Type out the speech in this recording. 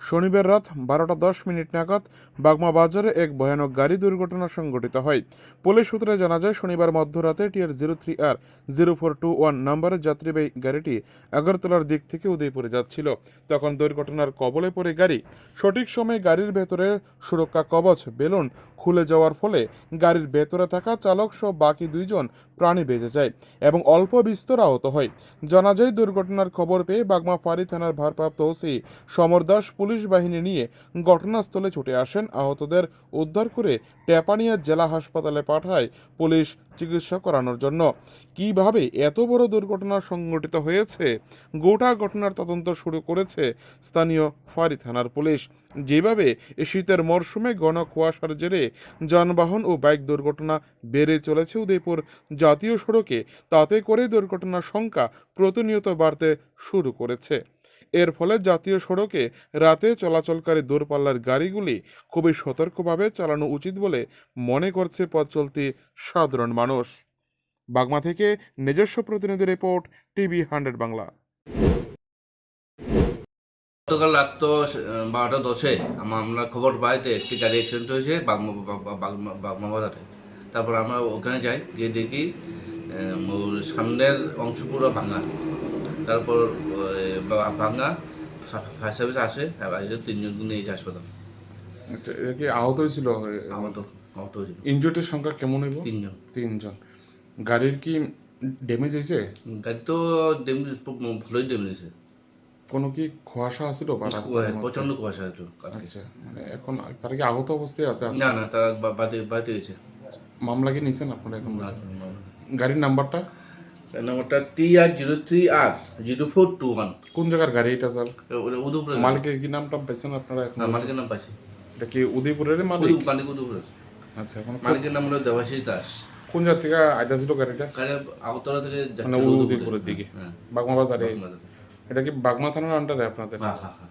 শনিবার রাত বারোটা দশ মিনিট নাগাদ বাগমা বাজারে এক ভয়ানক গাড়ি দুর্ঘটনা সংঘটিত হয়। পুলিশ সূত্রে জানা যায়, শনিবার মধ্যরাতে T R zero three R zero four two one নম্বরের যাত্রীবাহী গাড়িটি আগরতলার দিক থেকে উদয়পুরে যাচ্ছিল। তখন দুর্ঘটনার কবলে পড়ে গাড়ি। সঠিক সময়ে গাড়ির ভেতরে সুরক্ষা কবচ, বেলুন খুলে যাওয়ার ফলে গাড়ির ভেতরে থাকা চালক সহ বাকি দুইজন প্রাণী বেঁচে যায় এবং অল্প বিস্তর আহত হয়। জানা যায়, দুর্ঘটনার খবর পেয়ে বাগমা ফাঁড়ি থানার ভারপ্রাপ্ত ওসি সমর দাস পুলিশ বাহিনী নিয়ে ঘটনাস্থলে ছুটে আসেন। আহতদের উদ্ধার করে টেপানিয়া জেলা হাসপাতালে পাঠায় পুলিশ চিকিৎসা করানোর জন্য। কীভাবে এত বড় দুর্ঘটনা সংঘটিত হয়েছে? গোটা ঘটনার তদন্ত শুরু করেছে স্থানীয় ফাঁড়ি থানার পুলিশ। যেভাবে শীতের মরশুমে ঘন কুয়াশার জেরে যানবাহন ও বাইক দুর্ঘটনা বেড়ে চলেছে উদয়পুর জাতীয় সড়কে, তাতে করে দুর্ঘটনার সংখ্যা প্রতিনিয়ত বাড়তে শুরু করেছে। এর ফলে জাতীয় সড়কে রাতে চলাচলকারী দূরপাল্লার গাড়িগুলি খুবই সতর্কভাবে চালানো উচিত বলে মনে করছে পথ চলতি সাধারণ মানুষ। বাগমা থেকে নিজস্ব প্রতিনিধি রিপোর্ট, টিভি হান্ড্রেড বাংলা। গতকাল রাত তো বারোটা দশে আমা- আমরা খবর পাই যে একটি গাড়ি অ্যাক্সিডেন্ট হয়েছে বাগমা বাজারে। তারপর আমরা ওখানে যাই, গিয়ে দেখি সামনের অংশ পুরো ভাঙা। তারপর ভাঙ্গা ফায়ার সার্ভিস আসে আর এসে তিনজনকে নিয়ে যায় হাসপাতাল। আচ্ছা এটা কি আহত হয়েছিল? আহত আহত হয়েছিল। ইনজুরির সংখ্যা কেমন হইব? তিনজন। তিনজন। গাড়ির কি ড্যামেজ হয়েছে? গাড়ি তো ডেমেজ ভালোই ডেমেজ হয়েছে। কোনো কি কুয়াশা আছিল বা প্রচণ্ড কুয়াশা ছিল আচ্ছা মানে এখন তারা কি আহত অবস্থায় আছে? না না তারা বা- বাদে বাদে গেছে মামলা কি নিয়েছেন আপনারা এখন? গাড়ির নাম্বারটা? নাম্বারটা T R zero three R zero four two one. কোন জায়গার গাড়ি এটা স্যার? উদয়পুরে মালিকের কি নামটা পেয়েছেন আপনারা এখন? মালিকের নাম পাইছি। এটা কি উদয়পুরের মালিক? মালিক উদয়পুরে আচ্ছা এখন মালিকের নাম হলো দেবাশিস দাস। কোন জায়গা থেকে আইতাছিল গাড়িটা? গাড়ি আগরতলা থেকে মানে উদয়পুরের দিকে হ্যাঁ বাগমা বাজারে হ্যাঁ এটা কি বাগমা থানার আন্ডারে আপনাদের? হ্যাঁ হ্যাঁ হ্যাঁ।